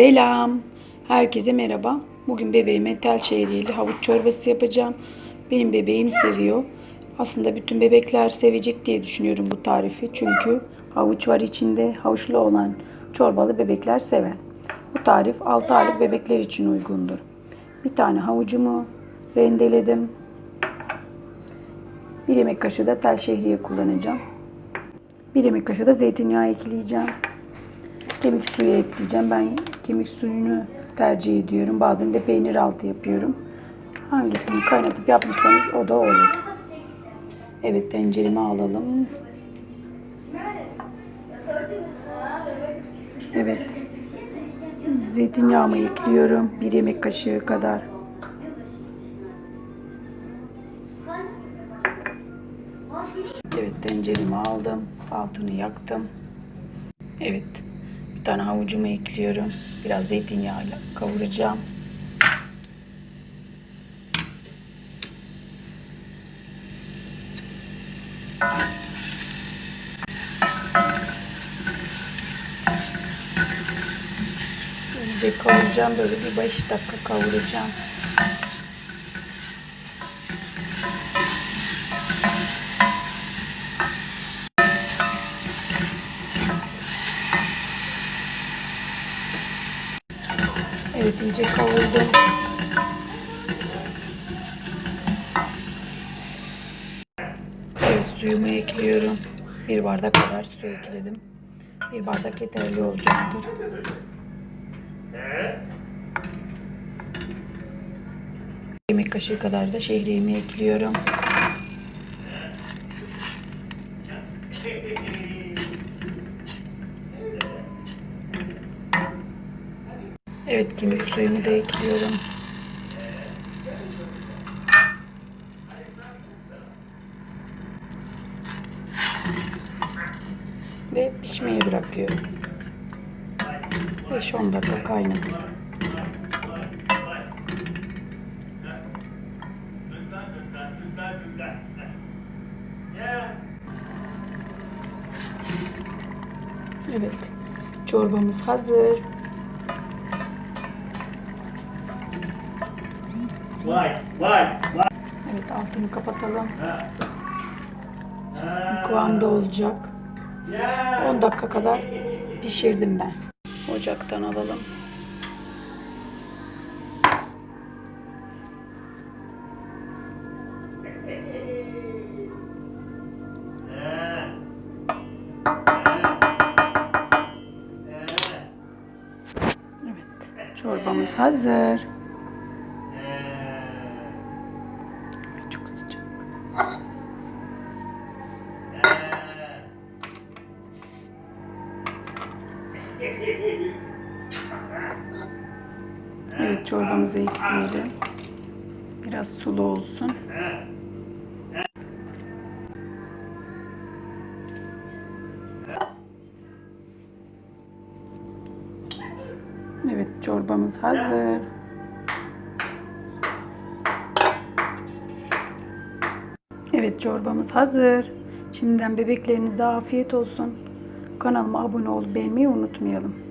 Selam. Herkese merhaba. Bugün bebeğime tel şehriyeli havuç çorbası yapacağım. Benim bebeğim seviyor. Aslında bütün bebekler sevecek diye düşünüyorum bu tarifi. Çünkü havuç var içinde. Havuçlu olan çorbalı bebekler sever. Bu tarif 6 aylık bebekler için uygundur. Bir tane havucumu rendeledim. Bir yemek kaşığı da tel şehriye kullanacağım. Bir yemek kaşığı da zeytinyağı ekleyeceğim. Kemik suyu ekleyeceğim. Ben kemik suyunu tercih ediyorum. Bazen de peynir altı yapıyorum. Hangisini kaynatıp yapmışsanız o da olur. Evet tenceremi alalım. Evet. Zeytinyağımı ekliyorum. Bir yemek kaşığı kadar. Evet tenceremi aldım. Altını yaktım. Evet. Bir tane havucumu ekliyorum. Biraz zeytinyağıyla kavuracağım. İyice kavuracağım. Böyle bir 5 dakika kavuracağım. Evet kavurdum. Evet suyumu ekliyorum. Bir bardak kadar su ekledim. Bir bardak yeterli olacaktır. Yemek kaşığı kadar da şehriyemi ekliyorum. Evet kemik suyumu da ekliyorum. Ve pişmeye bırakıyorum. 5-10 dakika kaynasın. Evet. Çorbamız hazır. Vay vay vay. Evet altını kapatalım. Kıvamda olacak. 10 dakika kadar pişirdim ben. Ocaktan alalım. Evet. Çorbamız hazır. Evet çorbamızı ekleyelim. Biraz sulu olsun. Evet çorbamız hazır. Evet çorbamız hazır. Şimdiden bebeklerinize afiyet olsun. Kanalıma abone olup beğenmeyi unutmayalım.